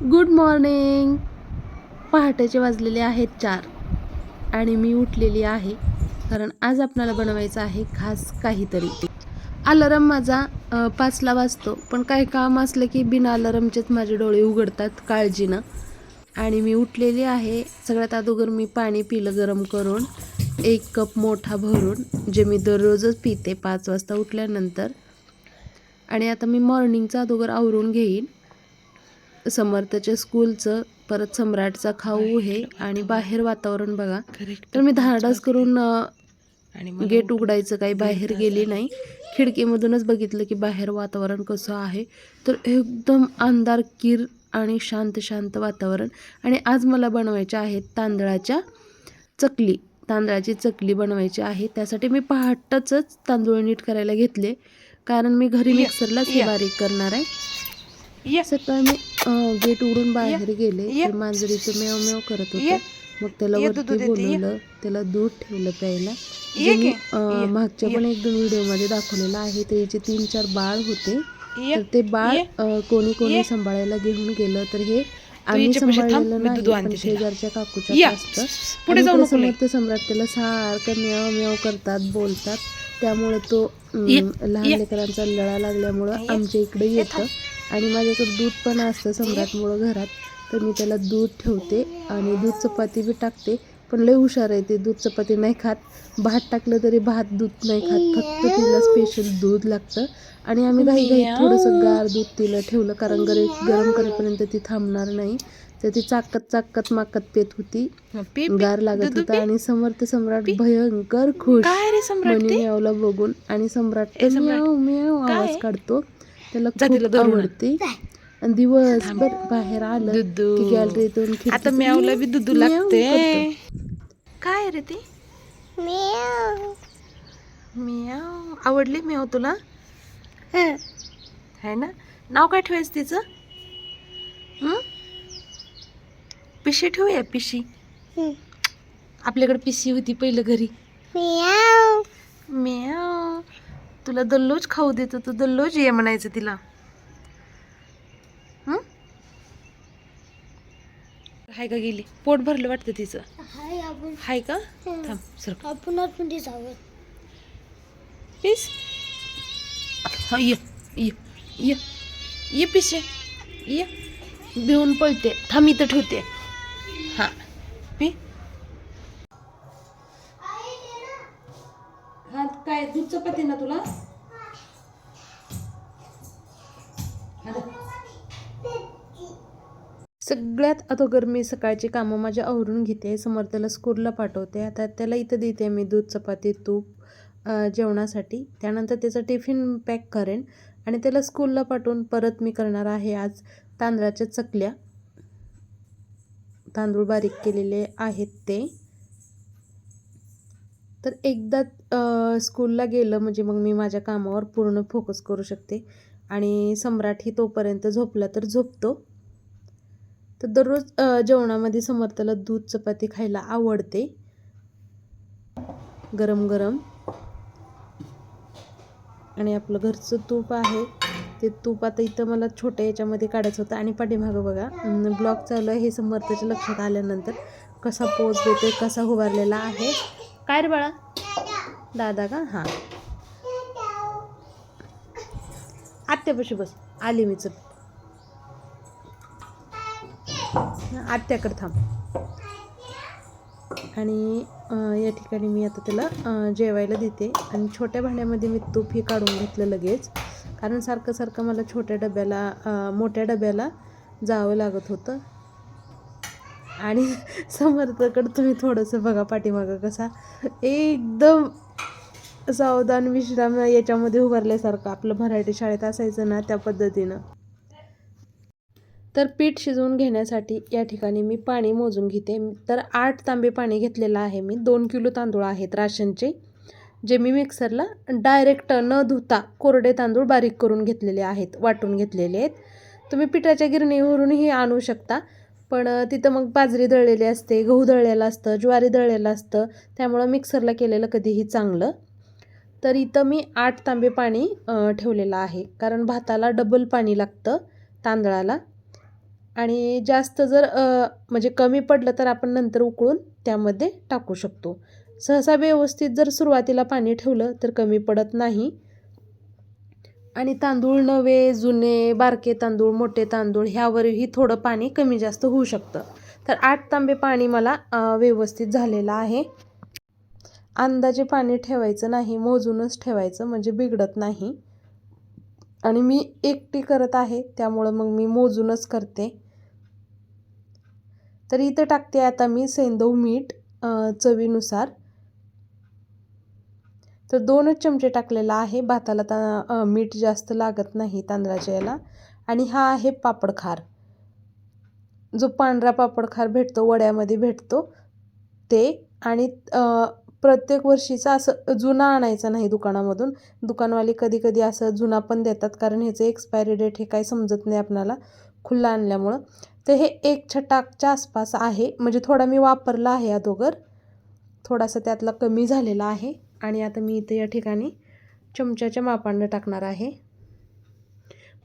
Good morning. पहाटेचे वाजलेले आहेत चार आणि मी उठलेली आहे कारण आज आपल्याला बनवायचं आहे खास काहीतरी. अलारम माझा पाचला वाजतो पण काही काम असलं की बिना अलारमचेच माझे डोळे उघडतात काळजीनं. आणि मी उठलेली आहे सगळ्यात अगोदर मी पाणी पिलं गरम करून एक कप मोठा भरून जे मी दररोजच पिते पाच वाजता उठल्यानंतर. आणि आता मी मॉर्निंगचा अगोदर आवरून घेईन. समर्थच्या स्कूलचं परत सम्राटचा खाऊ हे आणि बाहेर वातावरण बघा. तर मी धाडस करून गेट उघडायचं काही बाहेर गेली नाही. खिडकीमधूनच बघितलं की बाहेर वातावरण कसं आहे. तर एकदम अंधार किर आणि शांत शांत वातावरण. आणि आज मला बनवायचे आहेत तांदळाच्या चकली. तांदळाची चकली बनवायची आहे. त्यासाठी मी पहाटच तांदूळ नीट करायला घेतले. कारण मी घरी मिक्सरलाच हे बारीक करणार आहे. ये सकाळी मी गेट उघडून बाहेर गेले. तर मांजरीचं मेव मेव करत. होते मग त्याला वरती. बोलवलं त्याला दूध ठेवलं प्यायला मी मागच्या. पण एक दोन व्हिडिओमध्ये दाखवलेलं आहे त्याचे तीन चार बाळ होते तर ते बाळ कोणी कोणी. सांभाळायला घेऊन गेलं तर हे आम्ही सांभाळलेलं नाही पण. शेजारच्या काकूच्या. असतं पुढे आणि जाऊ इकडे नको लई. समर्थ सम्राट त्याला सारखं म्याव म्याव करतात बोलतात त्यामुळे तो. लहान. लेकरांचा लळा लागल्यामुळं. आमच्या इकडे येतं आणि माझ्याकडे दूध पण असतं सम्राटमुळं घरात. तर मी त्याला दूध ठेवते आणि दूध चपाती बी टाकते. पण लय हुशार आहे ते दूध चपाती नाही खात. भात टाकलं तरी भात दूध नाही खात. फक्त तिला स्पेशल दूध लागतं. आणि आम्ही घाई घाई. थोडंसं गार दूध तिला ठेवलं. कारण गरे गरम करेपर्यंत ती थांबणार नाही. तर ती चाकत चाकत माकत पेत होती. गार लागत होता. आणि समर्थ सम्राट भयंकर खुश. म्यावला बघून. आणि सम्राट. म्याव म्याव? आवाज काढतो. त्याला खूप. आवडते. आणि दिवसभर बाहेर आलं. की गॅलरीतून आता म्यावला बी दुधू म्याव लागते. काय रे ते? म्याव आवडली म्याव तुला? है. ना? नाव काय ठेवायचं तिचं? हं? पिशी ठेवूया पिशी. आपल्याकडे पिशी होती पहिलं घरी. म्याव तुला दल्लोच खाऊ देतो तू दल्लोच ये म्हणायचं तिला? हाय का गेली? पोट भरलं वाटतं तिचं. हाय का? थांब सर. आपण जाऊया. पीस हा ये ये ये ये पिशे ये भिवून पळते. थांब इथं ठेवते. दूध चपाती ना तुला? सगळ्यात अगोदर मी सकाळची कामं माझ्या आवरून घेते. समर्थला स्कूलला पाठवते. आता त्याला इथं देते मी दूध चपाती तूप जेवणासाठी. त्यानंतर त्याचं टिफिन पॅक करेन आणि त्याला स्कूलला पाठवून परत मी करणार आहे आज तांदळाच्या चकल्या. तांदूळ बारीक केलेले आहेत ते. तर एकदा स्कूलला गेलं म्हणजे मग मी माझ्या कामावर पूर्ण फोकस करू शकते. आणि सम्राटही तोपर्यंत झोपला तर झोपतो. तर दररोज जेवणामध्ये समर्थला दूध चपाती खायला आवडते. गरम गरम. आणि आपलं घरचं तूप आहे. ते तूप आता इथं मला छोट्या याच्यामध्ये काढायचं होतं. आणि पाठीमागं बघा ब्लॉग चालू आहे हे समर्थच्या लक्षात आल्यानंतर कसा पोच देते कसा उभारलेला आहे. काय रे बाळा? दादा. का? हां. आत्यापाशी बस. आली मी चल. आत्याकडे थांब. आणि या ठिकाणी मी आता त्याला जेवायला देते. आणि छोट्या भांड्यामध्ये मी तूप हे काढून घेतलं लगेच. कारण सारखं सारखं मला छोट्या डब्याला मोठ्या डब्याला जावं लागत होतं. आणि समर्थकडं तुम्ही थोडंसं बघा पाठीमागं कसा एकदम सावधान विश्राम याच्यामध्ये उभारल्यासारखं आपलं मराठी शाळेत असायचं ना त्या पद्धतीनं. तर पीठ शिजवून घेण्यासाठी या ठिकाणी मी पाणी मोजून घेते. तर आठ तांबे पाणी घेतलेलं आहे मी. दोन किलो तांदूळ आहेत राशनचे जे मी मिक्सरला डायरेक्ट न धुता कोरडे तांदूळ बारीक करून घेतलेले आहेत वाटून घेतलेले आहेत. तुम्ही पिठाच्या गिरणीवरूनही आणू शकता. पण तिथं मग बाजरी दळलेली असते गहू दळलेलं असतं ज्वारी दळलेलं असतं. त्यामुळं मिक्सरला केलेलं कधीही चांगलं. तर इथं मी आठ तांबे पाणी ठेवलेलं आहे. कारण भाताला डबल पाणी लागतं तांदळाला. आणि जास्त जर म्हणजे कमी पडलं तर आपण नंतर उकळून त्यामध्ये टाकू शकतो. सहसा व्यवस्थित जर सुरुवातीला पाणी ठेवलं तर कमी पडत नाही. आणि तांदूळ नवे जुने बारके तांदूळ मोठे तांदूळ ह्यावरही थोडं पाणी कमी जास्त होऊ शकतं. तर आठ तांबे पाणी मला व्यवस्थित झालेलं आहे. अंदाजे पाणी ठेवायचं नाही मोजूनच ठेवायचं म्हणजे बिघडत नाही. आणि मी एकटी करत आहे त्यामुळं मग मी मोजूनच करते. तर इथं टाकते आता मी सेंदव मीठ चवीनुसार. तर दोनच चमचे टाकलेला आहे. भाताला ता मीठ जास्त लागत नाही तांदळाच्या याला. आणि हा आहे पापड खार जो पांढरा पापड खार भेटतो वड्यामध्ये भेटतो ते. आणि प्रत्येक वर्षीचा असं जुना आणायचा नाही दुकानामधून. दुकानवाले कधी कधी असं जुना पण देतात कारण ह्याचं एक्सपायरी डेट हे काही समजत नाही आपणाला खुल्ला आणल्यामुळं. तर हे एक छटाकच्या आसपास आहे. म्हणजे थोडा मी वापरला आहे अगोदर. थोडासा त्यातला कमी झालेला आहे. आणि आता मी इथे या ठिकाणी चमच्याच्या मापानं टाकणार आहे.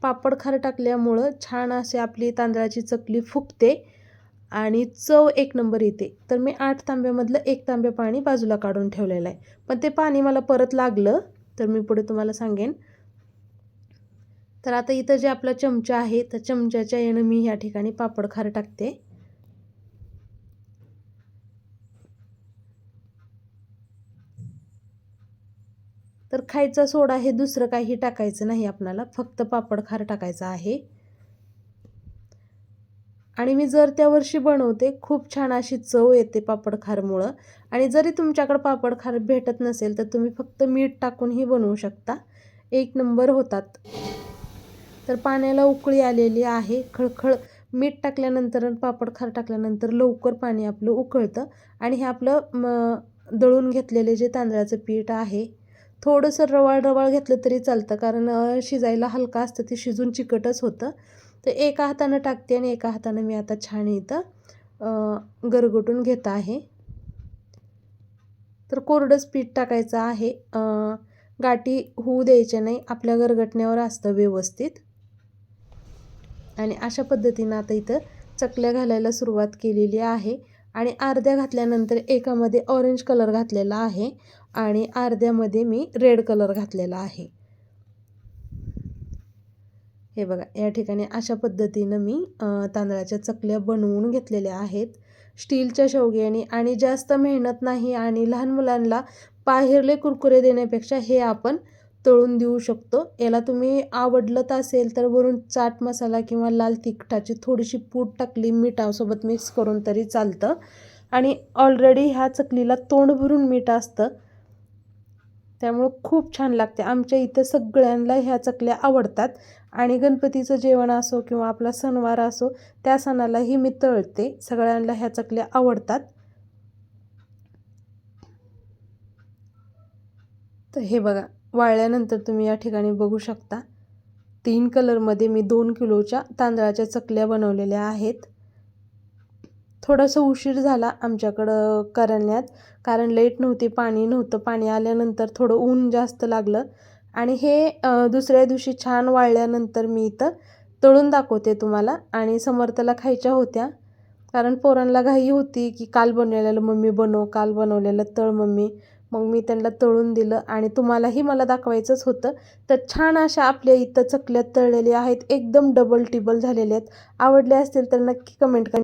पापड खार टाकल्यामुळं छान असे आपली तांदळाची चकली फुगते आणि चव एक नंबर येते. तर मी आठ तांब्यामधलं एक तांबे पाणी बाजूला काढून ठेवलेलं आहे. पण ते पाणी मला परत लागलं तर मी पुढे तुम्हाला सांगेन. तर आता इथं जे आपला चमचा आहे तर चमच्याच्या येणं मी ह्या ठिकाणी पापड खार टाकते. तर खायचा सोडा हे दुसरं काही टाकायचं नाही आपणाला. फक्त पापड खार टाकायचं आहे. आणि मी जर त्या वर्षी बनवते खूप छान अशी चव येते पापड खारमुळं. आणि जरी तुमच्याकडं पापड खार भेटत नसेल तर तुम्ही फक्त मीठ टाकूनही बनवू शकता. एक नंबर होतात. तर पाण्याला उकळी आलेली आहे. खळखळ मीठ टाकल्यानंतर पापड खार टाकल्यानंतर लवकर पाणी आपलं उकळतं. आणि हे आपलं म दळून घेतलेले जे तांदळाचं पीठ आहे थोडंसं रवाळ रवाळ घेतलं तरी चालतं कारण शिजायला हलका असतं ते शिजून चिकटच होतं. तर एका हातानं टाकते आणि एका हातानं मी आता छान इथं गरगटून घेत आहे. तर कोरडंच पीठ टाकायचं आहे. गाठी होऊ द्यायचे नाही आपल्या गरगटण्यावर असतं व्यवस्थित. आणि अशा पद्धतीनं आता इथं चकल्या घालायला सुरुवात केलेली आहे. आणि अर्ध्या घातल्यानंतर एकामध्ये ऑरेंज कलर घातलेला आहे. आणि अर्ध्यामध्ये मी रेड कलर घातलेला आहे. हे बघा या ठिकाणी अशा पद्धतीनं मी तांदळाच्या चकल्या बनवून घेतलेल्या आहेत. स्टीलच्या शेवग्याने आणि जास्त मेहनत नाही आणि लहान मुलांना बाहेरले कुरकुरे देण्यापेक्षा हे आपण तळून देऊ शकतो. याला तुम्ही आवडलं असेल तर वरून चाट मसाला किंवा लाल तिखटाची थोडीशी पूड टाकली मिठासोबत मिक्स करून तरी चालतं. आणि ऑलरेडी ह्या चकलीला तोंड भरून मीठ असतं. त्यामुळं खूप छान लागते. आमच्या इथं सगळ्यांना ह्या चकल्या आवडतात. आणि गणपतीचं जेवण असो किंवा आपला सणवार असो त्या सणालाही मी तळते. सगळ्यांना ह्या चकल्या आवडतात. तर हे बघा वाळल्यानंतर तुम्ही या ठिकाणी बघू शकता. तीन कलरमध्ये मी दोन किलोच्या तांदळाच्या चकल्या बनवलेल्या आहेत. थोडासा उशीर झाला आमच्याकडं करण्यात कारण लेट नव्हती पाणी नव्हतं. पाणी आल्यानंतर थोडं ऊन जास्त लागलं. आणि हे दुसऱ्या दिवशी छान वाळल्यानंतर मी इथं तळून दाखवते तुम्हाला. आणि समर्थला खायच्या होत्या. कारण पोरांना घाई होती की काल बनवलेलं मम्मी बनव काल बनवलेलं तळ मम्मी. मग मी त्यांना तळून दिलं आणि तुम्हालाही मला दाखवायचंच होतं. तर छान अशा आपल्या इथं चकल्या तळलेल्या आहेत. एकदम डबल टिबल झालेल्या आहेत. आवडल्या असतील तर नक्की कमेंट करा.